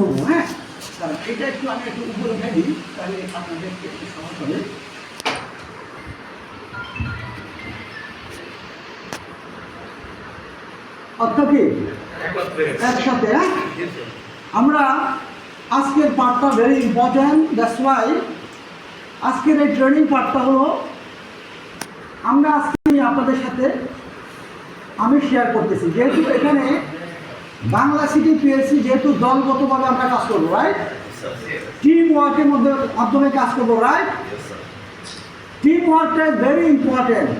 করব হ্যাঁ? কারণ এটা একটু আমি একটু উপরে তাহলে আপনাদের একটু সহজ হবে। অর্থ একসাথে হ্যাঁ? আমরা আজকের পার্টটা ভেরি ইম্পর্ট্যান্ট দ্যাটস ওয়াই আজকের এই ট্রেনিং পার্টটা হলো আমরা আজকে আপনাদের সাথে আমি শেয়ার করতেছি। যেহেতু এখানে বাংলা সিটি পিএসসি যেহেতু দলগতভাবে আমরা কাজ করব রাইট টিম ওয়ার্কের মধ্যে মাধ্যমে কাজ করব রাইট টিম ওয়ার্কটা very important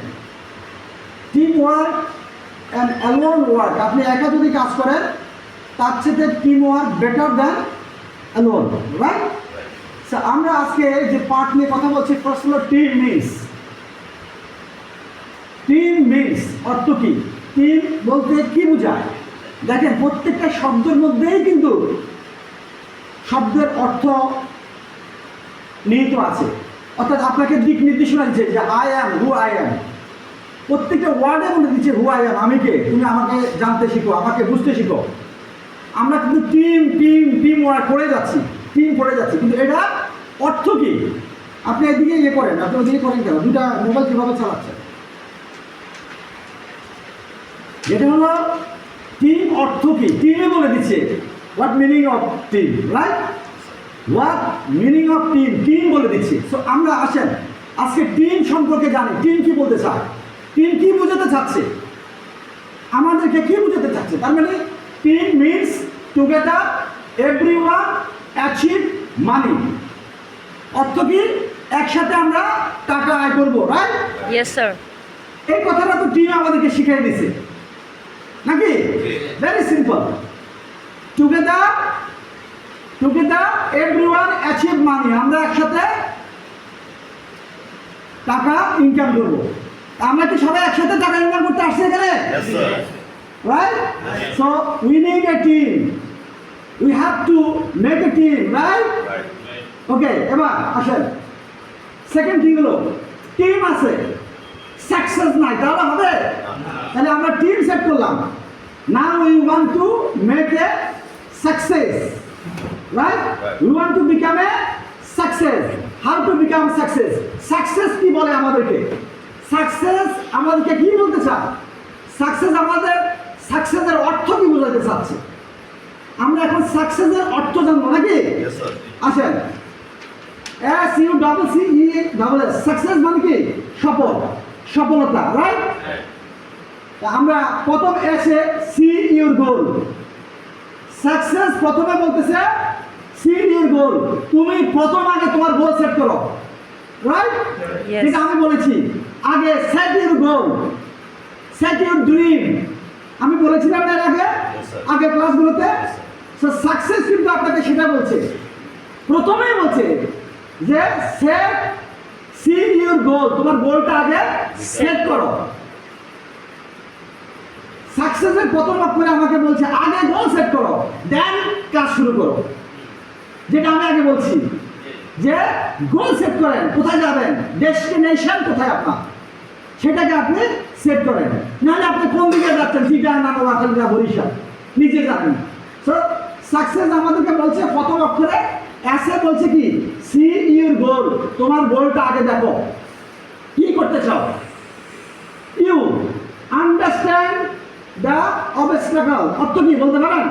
team work and alone work আপনি একা যদি কাজ করেন, তার চেয়ে team work better than alone right আমরা আজকে যে পার্ট নিয়ে কথা বলছি ফার্স্ট হলো টিম মিস টিম মিস অর্থ কি? টিম বলতে কি বোঝায়? দেখেন, প্রত্যেকটা শব্দের মধ্যেই কিন্তু শব্দের অর্থ নিহিত আছে। অর্থাৎ আপনাকে দিক নির্দেশনা দিচ্ছে যে I am who I am প্রত্যেকটা ওয়ার্ডে বলে দিচ্ছে হু আই অ্যাম আমি কে? তুমি আমাকে জানতে শিখো, আমাকে বুঝতে শিখো। আমরা কিন্তু টিম টিম টিম ওয়ার্ক করে যাচ্ছি টিম করে যাচ্ছি। কিন্তু এটা অর্থ কি? আপনি এদিকে ইয়ে করেন, আপনি ওদিকে করেন কেন? দুটা মোবাইল কীভাবে চালাচ্ছেন? যেটা হলো টিম অর্থ কি টিমে বলে দিচ্ছে what meaning of team right what meaning of team team বলে দিচ্ছে। সো আমরা আসেন আজকে টিম সম্পর্কে জানি টিম কি বলতে চায়? টিম কি বোঝাতে চাচ্ছে? আমাদেরকে কি বোঝাতে চাচ্ছে? তার মানে team means together every one achieve money অর্থ কি? একসাথে আমরা টাকা আয় করব রাইট Yes, sir. এই কথাটা তো টিম আমাদেরকে শিখিয়ে দিছে নাকি? Very simple together together every one achieve money আমরা একসাথে টাকা ইনকাম করব। আমরা কি সবাই একসাথে টাকা ইনকাম করতে আসছি এখানে? So we need a team. We have to make a team right? Right. Okay এবার আসেন। সেকেন্ড থিং হলো টিম আছে। সাকসেস নাই তাহলে হবে? তাহলে আমরা টিম সেট করলাম। Now we want to make a success right. We want to become a success how to become success success কি বলে আমাদেরকে? সাকসেস আমাদেরকে কি বলতে চায়? সাকসেস আমাদের সাকসেসের অর্থ কি বোঝাতে চাচ্ছে? আমরা এখন সাকসেসের অর্থ জানব নাকি. আসেন। S U double C E double S success মানে কি? সফল। সফলতা রাইট আমরা প্রথম এসে সি ইউর গোল। সাকসেস প্রথমে বলতেছে সি ইউর গোল। তুমি প্রথম আগে তোমার গোল সেট করো রাইট. যেটা আমি বলেছি আগে set your goal set your dream আমি বলেছিলাম না এর আগে আগে ক্লাসগুলোতে Yes, সাকসেস কিন্তু আপনাকে সেটা বলছে। প্রথমেই বলছে যে সেট সি ইউর গোল তোমার গোলটা আগে সেট করো। সাকসেসের প্রথম অক্ষরে আমাকে বলছে, আগে গোল সেট করো দেন কাজ শুরু করো। যেটা আমি আগে বলছি, যে গোল সেট করেন, কোথায় যাবেন? ডেস্টিনেশন কোথায় আপনার? সেটাকে আপনি সেট করেন। নাহলে আপনি কোন দিকে যাচ্ছেন? চিটা না নোয়াখালী না বরিশাল। নিজে জানেন সো সাকসেস আমাদেরকে বলছে, প্রথম অক্ষরে এসে বলছে কি? সি গোল তোমার গোলটা আগে দেখো। কি করতে চাও? ইউ আন্ডারস্ট্যান্ড দ্য অবস্ট্রাগল অর্থ কি, বলতে পারেন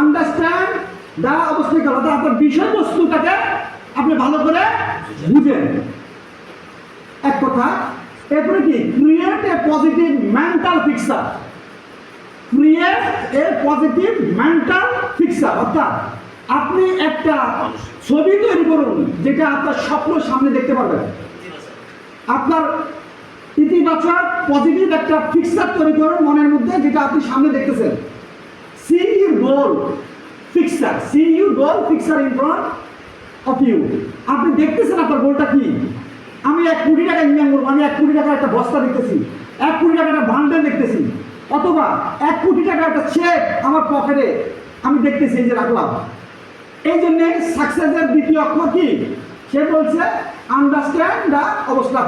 আন্ডারস্ট্যান্ড দ্য অবস্ট্রাগল অর্থাৎ আপনার বিষয়বস্তুটাকে আপনি ভালো করে বুঝেন। এক কথা, এরপরে কি? Create a positive mental picture create a positive mental picture অর্থাৎ আপনি একটা ছবি তৈরি করুন যেটা আপনার স্বপ্ন সামনে দেখতে পারবেন। আপনার ইতিবাচক পজিটিভ একটা ফিক্সার তৈরি করুন মনের মধ্যে যেটা আপনি সামনে দেখতেছেন। See your goal picture see your goal picture in front of you আপনি দেখতেছেন আপনার গোলটা কি? আমি এক কোটি টাকা ইনকাম করব, আমি এক কোটি টাকার একটা বস্তা দেখতেছি, এক কোটি টাকার একটা বান্ডেল দেখতেছি, অথবা এক কোটি টাকার একটা চেক আমার পকেটে আমি দেখতেছি এই যে রাখলাম। এই জন্যে সাকসেসের দ্বিতীয় অক্ষর কি? সে বলছে আন্ডারস্ট্যান্ড দ্য অবস্থা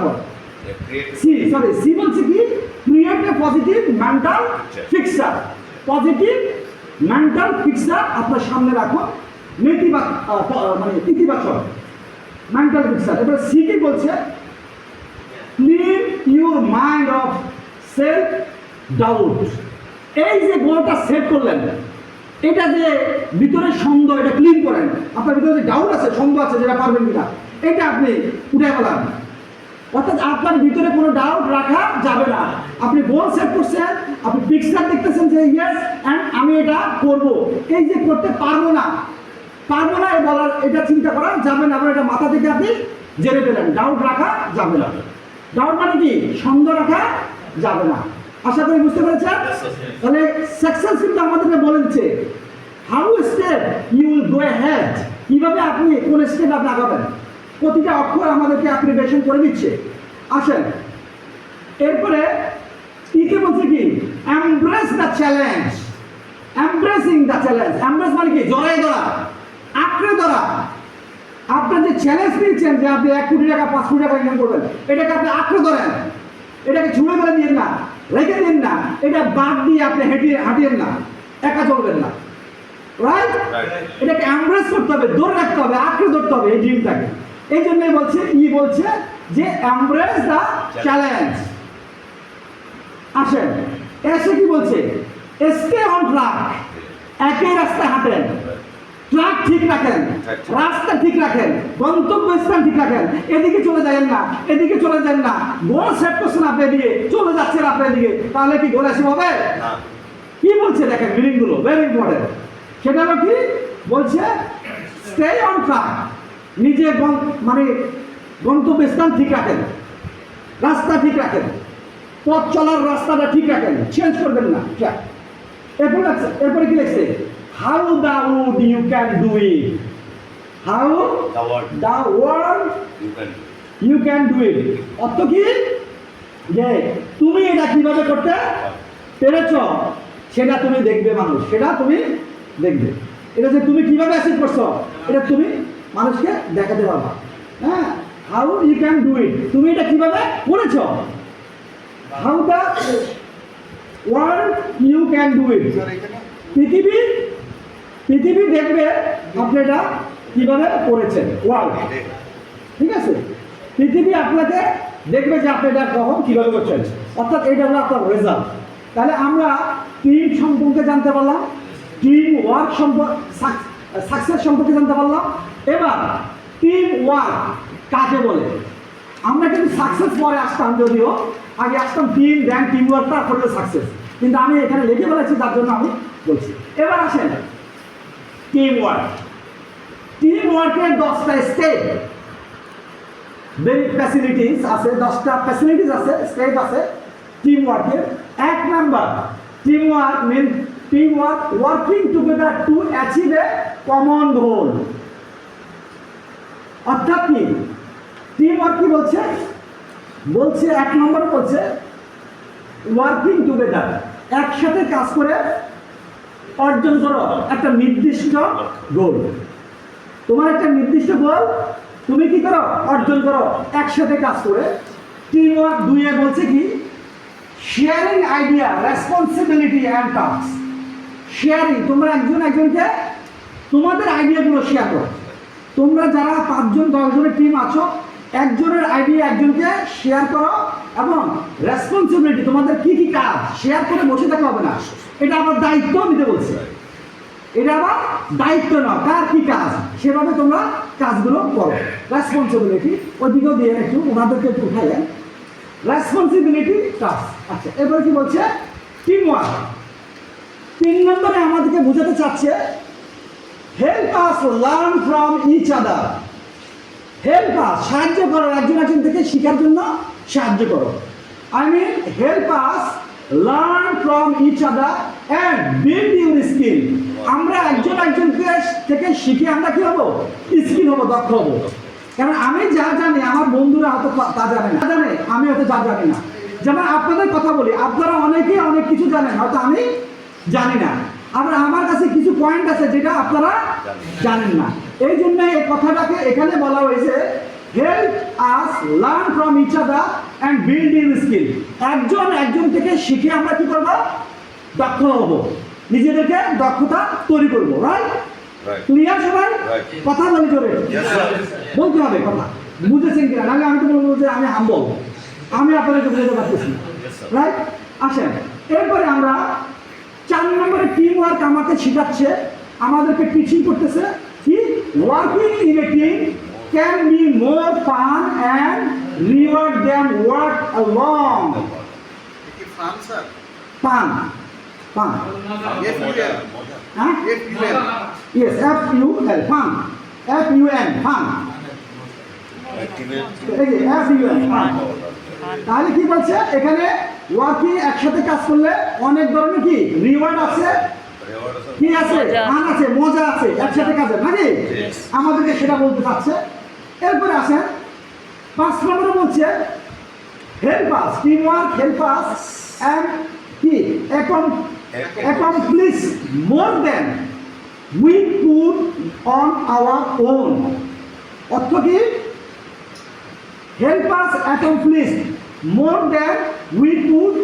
Yeah, সি সরি সি বলছে কি? Create a positive mental picture positive mental picture আপনার সামনে রাখুন নেতিবাচক মানে ইতিবাচক মেন্টাল পিকচার এবার সি কি বলছে? Clean your mind of self doubt এই যে গোলটা সেট করলেন এটা যে ভিতরে সন্দেহ, এটা ক্লিন করেন। আপনার ভিতরে যে ডাউট আছে, সন্দেহ আছে, যেটা পারবেন কিনা, এটা আপনি উঠে ফেলান। অর্থাৎ আপনার ভিতরে কোনো ডাউট রাখা যাবে না। আপনি গোল সেট করছেন, আপনি পিকচার দেখতেছেন যে ইয়েস অ্যান্ড আমি এটা করব। এই যে করতে পারব না পারব না বলার, এটা চিন্তা করা যাবে না। আপনার এটা মাথা থেকে আপনি জেনে পেলেন ডাউট রাখা যাবে না। ডাউট মানে কি? সন্দেহ রাখা যাবে না। আশা করি বুঝতে পেরেছেন? তাহলে সাকসেস কিন্তু আমাদেরকে বলে দিচ্ছে how step you will go head কীভাবে আপনি কোন স্টেপ আপনি আগাবেন? প্রতিটা অক্ষর আমাদেরকে আপনি অ্যাপ্লিকেশন করে দিচ্ছে। আসেন। এরপরে ইকে বলছে কি? Embrace the challenge embracing the challenge embrace মানে কি? জড়াই ধরা। আঁকড়ে ধরা। আপনার যে চ্যালেঞ্জ নিয়েছেন যে আপনি এক কোটি টাকা পাঁচ কোটি টাকা ইনকাম করবেন এটাকে আপনি আঁকড়ে ধরেন। এটাকে ছুঁড়ে ফেলে দিন না রেখে দিন না এটা বাদ দিয়ে আপনি হেঁটিয়ে হাঁটিয়েন না একা চলবেন না। রাইট এটাকে এমব্রেস করতে হবে ধরে রাখতে হবে আঁকড়ে ধরতে হবে এই ড্রিমটাকে এই জন্যই বলছে ই বলছে যে এমব্রেস দ্য চ্যালেঞ্জ আসেন এসে কি বলছে? স্টে অন ট্রাক একই রাস্তায় হাঁটেন। ট্রাক ঠিক রাখেন। রাস্তা ঠিক রাখেন গন্তব্য স্থান ঠিক রাখেন। এদিকে চলে যাবেন না এদিকে চলে যান না। গোল সেট করছেন আপনি এদিকে চলে যাচ্ছেন আপনি এদিকে। তাহলে কি গোল আসে হবে? না। কি বলছে দেখেন মিনিংগুলো ভেরি ইম্পর্টেন্ট সেটা হলো কি? বলছে স্টে অন ট্রাক নিজে মানে গন্তব্য স্থান ঠিক রাখেন। রাস্তা ঠিক রাখেন। পথ চলার রাস্তাটা ঠিক রাখেন। চেঞ্জ করবেন না। ট্রাক এরপর এরপরে কি লিখছে? How the world you can do it how the word the world you can you can do it অর্থ কি? যে তুমি এটা কীভাবে করতে পেরেছ? সেটা তুমি দেখবে মানুষ। সেটা তুমি দেখবে। এটা যে তুমি কীভাবে অ্যাচিভ করছ এটা তুমি মানুষকে দেখাতে পারবা। হ্যাঁ? How you can do it তুমি এটা কীভাবে করেছ? How the world you can do it পৃথিবী পৃথিবী দেখবে আপনি এটা কীভাবে করেছেন। ওয়ার্ল্ড ঠিক আছে? পৃথিবী আপনাকে দেখবে যে আপনি এটা কখন কীভাবে করছেন। অর্থাৎ এটা হলো আপনার রেজাল্ট তাহলে আমরা টিম সম্পর্কে জানতে পারলাম টিম ওয়ার্ক সম্পর্কে সাকসেস সম্পর্কে জানতে পারলাম। এবার টিম ওয়ার্ক কাকে বলে? আমরা কিন্তু সাকসেস পরে আসতাম যদিও, আগে আসতাম টিম দেন টিম ওয়ার্ক তারপরে সাকসেস কিন্তু আমি এখানে লিখে ফেলেছি, তার জন্য আমি বলছি। এবার আসেন। টিম ওয়ার্ক টিম ওয়ার্কের দশটা স্টেপ ফ্যাসিলিটিস আছে, দশটা ফ্যাসিলিটিস আছে স্টেপ আছে টিম ওয়ার্কের এক number team work mean team work working together to achieve a common goal অর্থাৎ কি? টিম ওয়ার্ক কি বলছে? বলছে, এক নম্বর বলছে ওয়ার্কিং টুগেদার একসাথে কাজ করে অর্জন করো। একটা নির্দিষ্ট গোল তোমার একটা নির্দিষ্ট গোল তুমি কি করো? অর্জন করো। একসাথে কাজ করে। টিম ওয়ার্ক দুইয়ে বলছে কি? Sharing idea responsibility and task sharing তোমরা একজন একজনকে তোমাদের আইডিয়াগুলো শেয়ার করো। তোমরা যারা পাঁচজন, দশজনের টিম আছো, একজনের আইডিয়া একজনকে শেয়ার করো। এবং রেসপন্সিবিলিটি তোমাদের কি কি কাজ? শেয়ার করে বসে থাকলে হবে না। এটা আমার দায়িত্ব নিতে বলছে। এটা আমার দায়িত্ব নাও কার কি কাজ? সেভাবে তোমরা কাজগুলো করো। রেসপন্সিবিলিটি ওইদিকেও দিয়ে একটু ওনাদেরকে একটু উঠাইলেন রেসপন্সিবিলিটি কাজ আচ্ছা এবার কি বলছে? টিম ওয়ার্ক তিন নম্বরে আমাদেরকে বোঝাতে চাচ্ছে help us learn from each other help us সাহায্য করো একজন একজন থেকে শেখার জন্য সাহায্য করো। I mean help us learn from each other and build your skill আমরা একজন একজনকে থেকে শিখে আমরা কি হব? স্কিল হব দক্ষ হব। কারণ আমি যা জানি আমার বন্ধুরা হয়তো তা- জানে না। জানে আমি হয়তো যা জানি না। যেমন আপনাদের কথা বলি আপনারা অনেকেই অনেক কিছু জানেন হয়তো আমি জানি না। আবার আমার কাছে কিছু পয়েন্ট আছে যেটা আপনারা জানেন না। এই জন্য এই কথাটাকে এখানে বলা হয়েছে help us learn from each other and build your skill একজন একজন থেকে শিখে আমরা কি করব? দক্ষ হব নিজেদেরকে দক্ষতা তৈরি করব রাইট Right. ক্লিয়ার সবাই? কথা বলি করে বলতে হবে কথা। বুঝেছেন কিনা? নাহলে আমি তো বলব যে আমি হাম্বল আমি আপনাদেরকে বুঝাতে পারতেছি রাইট আসেন। এরপরে আমরা চার নম্বরে টিম ওয়ার্ক আমাকে শেখাচ্ছে আমাদেরকে টিচিং করতেছে কি? Working in a team can be more fun and reward them work along কি ফান স্যার পান পান Yes, Activate. এই যে এফ ইউ এন তাহলে কি বলছে? এখানে ওয়ার্কিং একসাথে কাজ করলে অনেক ধরনের কি? রিওয়ার্ড আছে। Reward আছে। কি আছে? মজা। আছে মজা আছে। একসাথে কাজে নাকি? আমাদেরকে সেটা বলতে চাচ্ছে। এরপরে আসেন পাঁচ নম্বরে বলছে help us team work help us and কি accomplish more than we put on our own অর্থ কি? Help us accomplish more than we put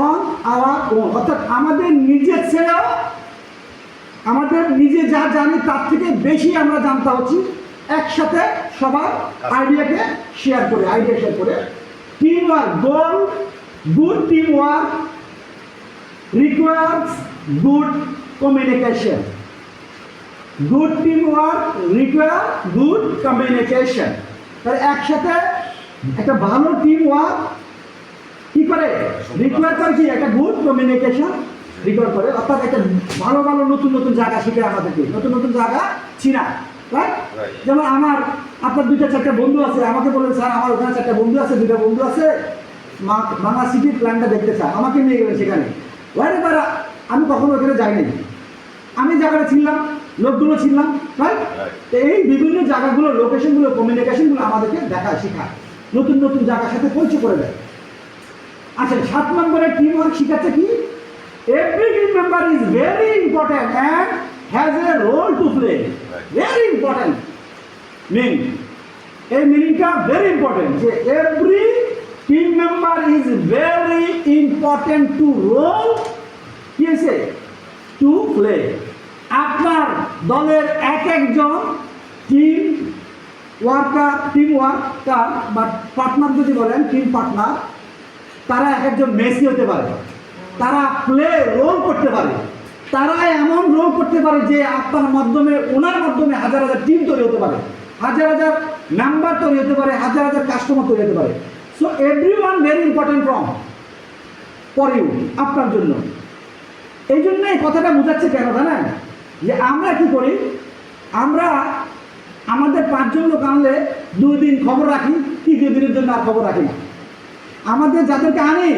on our own অর্থাৎ আমাদের নিজের ছেড়েও আমাদের নিজে যা জানি তার থেকে বেশি আমরা জানতে হচ্ছি একসাথে সবার আইডিয়াকে শেয়ার করে আইডিয়া শেয়ার করে। Team work goal good team work requires good communication good team work require good communication তাহলে একসাথে একটা ভালো টিম ওয়ার্ক কি করে? রিকোয়ার করে কি? একটা গুড কমিউনিকেশন রিকোয়ার করে। অর্থাৎ একটা ভালো ভালো, নতুন নতুন জায়গা শিখে আমাদেরকে। নতুন নতুন জায়গা চিনা. যেমন আমার আপনার দুইটা চারটা বন্ধু আছে আমাকে বললেন স্যার আমার ওখানে চারটা বন্ধু আছে দুইটা বন্ধু আছে মা- বাংলা সিটির প্ল্যানটা দেখতে চায় আমাকে নিয়ে গেলেন সেখানে। ওয়ার এবার আমি কখনো ওখানে যাইনি। আমি জায়গাটা ছিলাম লোকগুলো ছিলাম রাইট তো এই বিভিন্ন জায়গাগুলো লোকেশনগুলো কমিউনিকেশনগুলো আমাদেরকে দেখা শেখায়। নতুন নতুন জায়গার সাথে পরিচয় করে দেয়। আচ্ছা সাত নম্বরে টিম ওয়ার্ক শিখাচ্ছে কি? Every team member is very important and has a role to play very important mean এই মিনিংটা ভেরি ইম্পর্টেন্ট যে every team member is very important to role কি আছে টু প্লে আপনার দলের এক একজন টিম ওয়ার্কার টিম ওয়ার্কার বা পার্টনার যদি বলেন টিম পার্টনার তারা এক একজন মেসি হতে পারে। তারা প্লে রোল করতে পারে। তারা এমন রোল করতে পারে যে আপনার মাধ্যমে, ওনার মাধ্যমে হাজার হাজার টিম তৈরি হতে পারে। হাজার হাজার নাম্বার তৈরি হতে পারে, হাজার হাজার কাস্টমার তৈরি হতে পারে। So every one very important from for you আপনার জন্য। এই জন্য এই কথাটা বোঝাচ্ছে কেন জানেন? যে আমরা কি করি? আমরা আমাদের পাঁচজন লোক আনলে দুই দিন খবর রাখি, তৃতীয় দিনের জন্য আর খবর রাখি না। আমাদের যাদেরকে আনি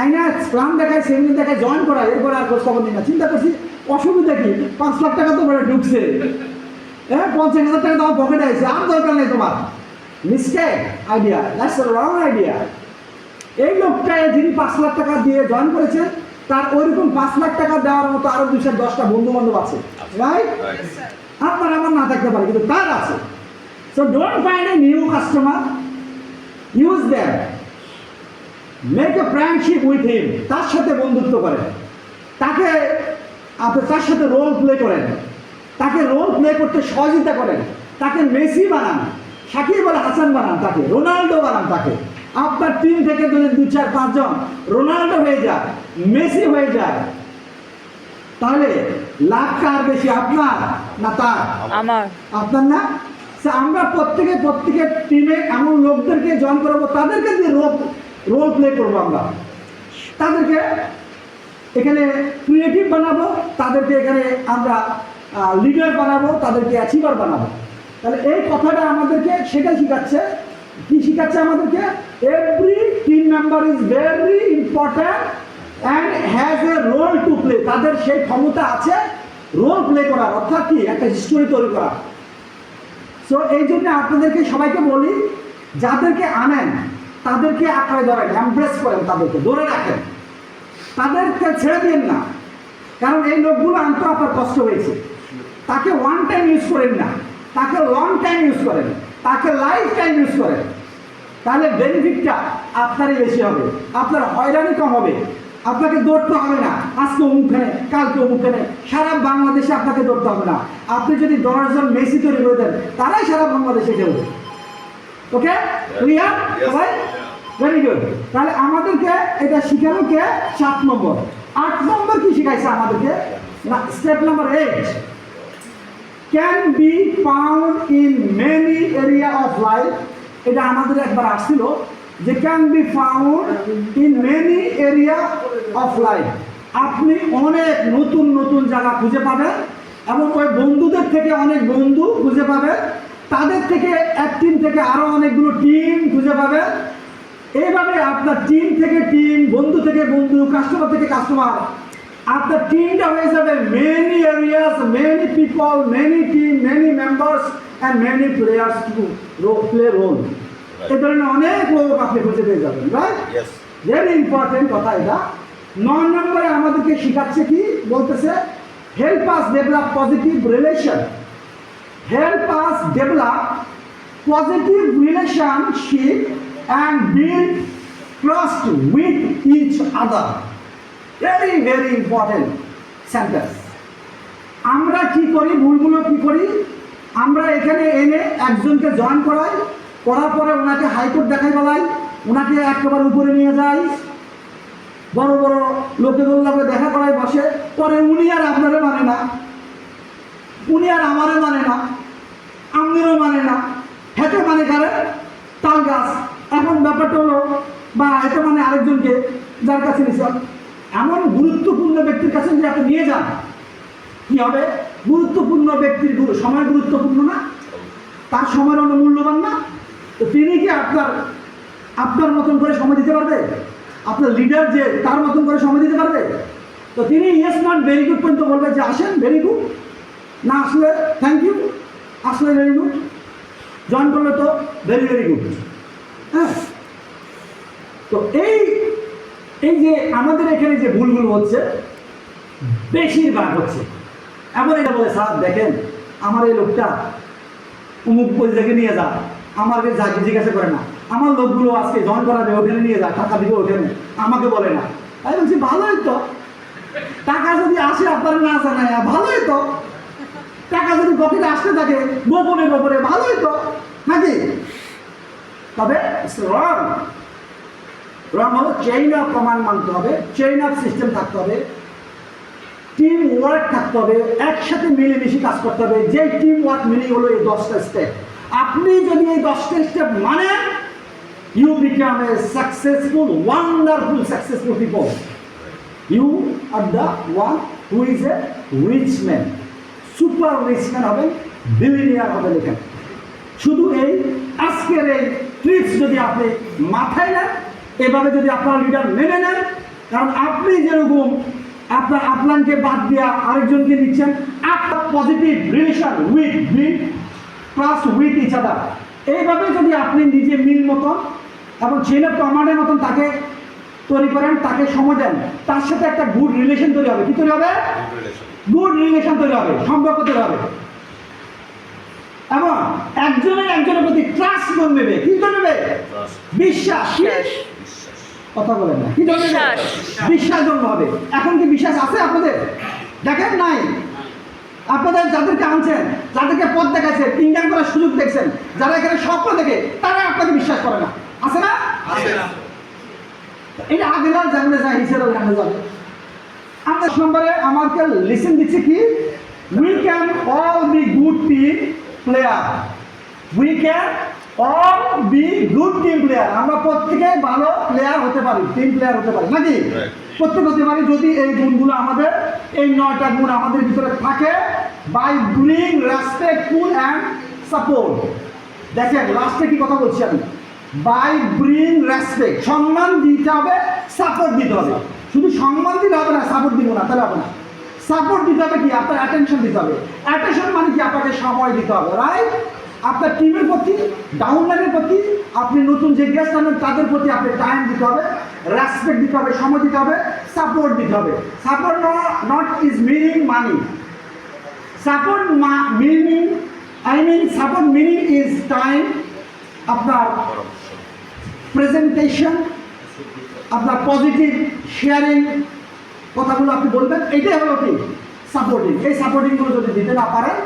আইনা প্ল্যান দেখায় সেমিনার দেখায় জয়েন করা এরপরে আর খোঁজ খবর নিই না। চিন্তা করছি অসুবিধা কি? পাঁচ লাখ টাকা তো বেড়ে ঢুকছে। হ্যাঁ পঞ্চাশ হাজার টাকা তোমার পকেটে আছে আর দরকার নেই তোমার। Mistake idea that's wrong idea এই লোকটা যিনি পাঁচ লাখ টাকা দিয়ে জয়েন করেছেন তার ওইরকম পাঁচ লাখ টাকা দেওয়ার মতো আরও দুই দুশো দশটা বন্ধু বান্ধব আছে রাইট আপনার আমার না থাকতে পারে কিন্তু তার আছে। So don't find a new customer use them make a friendship with him তার সাথে বন্ধুত্ব করেন। তাকে আপনি তার সাথে রোল প্লে করেন। তাকে রোল প্লে করতে সহযোগিতা করেন। তাকে মেসি বানান সাকিব আল হাসান বানান তাকে রোনাল্ডো বানান তাকে। আপনার টিম থেকে যদি দু চার পাঁচজন রোনাল্ডো হয়ে যায় মেসি হয়ে যায় তাহলে লাভ কার বেশি আপনার না তার? আমার। আপনার না? সে আমরা প্রত্যেকে প্রত্যেকের টিমে এমন লোকদেরকে জয়েন করাবো তাদেরকে দিয়ে রোল রোল প্লে করব আমরা। তাদেরকে এখানে ক্রিয়েটিভ বানাবো, তাদেরকে এখানে আমরা লিডার বানাবো, তাদেরকে অ্যাচিভার বানাবো। তাহলে এই কথাটা আমাদেরকে সেটাই শিখাচ্ছে। কি শিখাচ্ছে আমাদেরকে? Every team member is very important and has a role to play তাদের সেই ক্ষমতা আছে রোল প্লে করার, অর্থাৎ কি? একটা স্টোরি তৈরি করা সো এই জন্য আপনাদেরকে সবাইকে বলি, যাদেরকে আনেন তাদেরকে আঁকড়ে ধরেন এমপ্রেস করেন তাদেরকে, ধরে রাখেন। তাদেরকে ছেড়ে দিন না। কারণ এই লোকগুলো আনতে আপনার কষ্ট হয়েছে। তাকে ওয়ান টাইম ইউজ করেন না। তাকে লং টাইম ইউজ করেন। তাকে লাইফ টাইম ইউজ করেন। তাহলে বেনিফিটটা আপনারই বেশি হবে। আপনার হয়রানি কম হবে। আপনাকে দৌড়তে হবে না। আজকে অমুকখানে কালকে অমুকখানে সারা বাংলাদেশে আপনাকে দৌড়তে হবে না। আপনি যদি দশজন মেসি তৈরি করে দেন, তারাই সারা বাংলাদেশে খেলবে। Okay clear. সবাই ভেরি গুড তাহলে আমাদেরকে এটা শিখানো কে? সাত নম্বর। আট নম্বর কি শিখাইছে আমাদেরকে? Step number eight can be found in many area of life এটা আমাদের একবার আসছিল যে can be found in many area of life আপনি অনেক নতুন নতুন জায়গা খুঁজে পাবেন এবং ওই বন্ধুদের থেকে অনেক বন্ধু খুঁজে পাবেন। তাদের থেকে এক টিম থেকে আরও অনেকগুলো টিম খুঁজে পাবেন এইভাবে আপনার টিম থেকে টিম বন্ধু থেকে বন্ধু কাস্টমার থেকে কাস্টমার আপনার টিমটা হয়ে যাবে many areas many people many team many members and many players to rho play role এই ধরনের অনেক লোক আপনি খুঁজে পেয়ে যাবেন রাইট. ভেরি ইম্পর্টেন্ট কথা এটা। নয় নম্বরে আমাদেরকে শেখাচ্ছে কি? বলতেছে help us develop positive relation help us develop positive relationship and build trust with each other very very important sentence আমরা কি করি? ভুলগুলো কি করি? আমরা এখানে এনে একজনকে জয়েন করাই। করার পরে ওনাকে হাইকোর্ট দেখাই বলাই। ওনাকে একেবারে উপরে নিয়ে যাই। বড় বড় লোকে দেখা করাই বসে। পরে উনি আর আপনারে মানে না। উনি আর আমারে মানে না। আমনেরও মানে না। হেঁটে মানে কারে তাল গাছ। এখন ব্যাপারটা হলো, বা হেঁটে মানে আরেকজনকে যার কাছে নিছেন এমন গুরুত্বপূর্ণ ব্যক্তির কাছে যদি আপনি নিয়ে যান, কি হবে? গুরুত্বপূর্ণ ব্যক্তির সময় গুরুত্বপূর্ণ না? তার সময়ের অন্য মূল্যবান না? তো তিনি কি আপনার আপনার মতন করে সময় দিতে পারবে? আপনার লিডার যে, তার মতন করে সময় দিতে পারবে? তো তিনি ইয়েস নট ভেরি গুড পর্যন্ত বলবে যে আসেন ভেরি গুড না আসলে থ্যাংক ইউ আসলে ভেরি গুড জয়েন করলে তো ভেরি ভেরি গুড হ্যাঁ। তো এই এই যে আমাদের এখানে যে ভুলগুলো হচ্ছে, বেশিরভাগ হচ্ছে। এমন এটা বলে, স্যার, দেখেন, আমার এই লোকটা অমুক জায়গায় নিয়ে যা আমাকে যা জিজ্ঞাসা করে না। আমার লোকগুলো আজকে জয়েন করাবে ওখানে নিয়ে যা টাকা দিবে ওখানে, আমাকে বলে না। আমি বলছি, ভালোই তো। টাকা যদি আসে আপনার না জানায়, ভালোই তো। টাকা যদি পকেটে আসতে থাকে, গোপনে গোপনে ভালোই তো। নাকি? তবে রং রং হলো চেইন অফ কমান্ড মানতে হবে চেইন অফ সিস্টেম থাকতে হবে টিম ওয়ার্ক থাকতে হবে, একসাথে মিলেমিশে কাজ করতে হবে যে টিম ওয়ার্ক মিলে হলো এই দশটা স্টেপ আপনি যদি এই দশটা স্টেপ মানেন you become a successful wonderful successful people you are the one who is a rich man super rich man হবেন, বিলিনিয়ার হবেন এখানে। শুধু এই আজকের এই ট্রিক্স যদি আপনি মাথায় নেন, এভাবে যদি আপনার লিডার মেনে নেন, কারণ আপনি যেরকম আপনার আপনাকে বাদ দিয়া আরেকজনকে দিচ্ছেন আপনার positive relation with bill plus with each other এইভাবে যদি আপনি নিজে মিল মতন এবং চেন অফ কমান্ডের মতন তাকে তৈরি করেন তাকে সময় দেন। তার সাথে একটা গুড রিলেশন তৈরি হবে। কি তৈরি হবে? গুড রিলেশন তৈরি হবে সম্পর্ক তৈরি হবে। এবং একজনের একজনের প্রতি ট্রাস্ট জন্মেবে কি জন্মেবে বিশ্বাস? কথা বলেন না। কি জন্মেবে বিশ্বাস। বিশ্বাস জন্ম হবে। এখন কি বিশ্বাস আছে আপনাদের? দেখেন নাই? আপনাদের যাদেরকে আনছেন যাদেরকে পথ দেখাচ্ছেন ইনকাম করার সুযোগ দেখছেন যারা এখানে স্বপ্ন দেখে তারা আপনাকে বিশ্বাস করে না। আছে না? আছে এটা আগেলার জানলে যায় হিসেবে জানলে যাবে আমরা নম্বরে আমাকে লিসেন দিচ্ছে কি we can all be good team player we can all be good team player আমরা প্রত্যেকে ভালো প্লেয়ার হতে পারি টিম প্লেয়ার হতে পারি নাকি. প্রত্যেক হতে পারি যদি এই গুণগুলো আমাদের এই নয়টা গুণ আমাদের ভিতরে থাকে by bring respectful and support দেখেন লাস্টে কি কথা বলছি আমি? বাই ব্রিং রেসপেক্ট সম্মান দিতে হবে সাপোর্ট দিতে হবে। শুধু সম্মান দিলে হবে না সাপোর্ট দিব না, তাহলে হবে না। সাপোর্ট দিতে হবে কি? আপনার অ্যাটেনশন দিতে হবে। অ্যাটেনশন মানে কি? আপনাকে সময় দিতে হবে রাইট আপনার টিমের প্রতি ডাউনলাইনের প্রতি, আপনি নতুন যে গেস্ট আনেন, তাদের প্রতি আপনি টাইম দিতে হবে রেসপেক্ট দিতে হবে, সময় দিতে হবে সাপোর্ট দিতে হবে। Support not is meaning money support meaning I mean support meaning is time আপনার। প্রেজেন্টেশন আপনার পজিটিভ শেয়ারিং কথাগুলো আপনি বলবেন, এটাই হলো কি? সাপোর্টিং এই সাপোর্টিংগুলো যদি দিতে না পারেন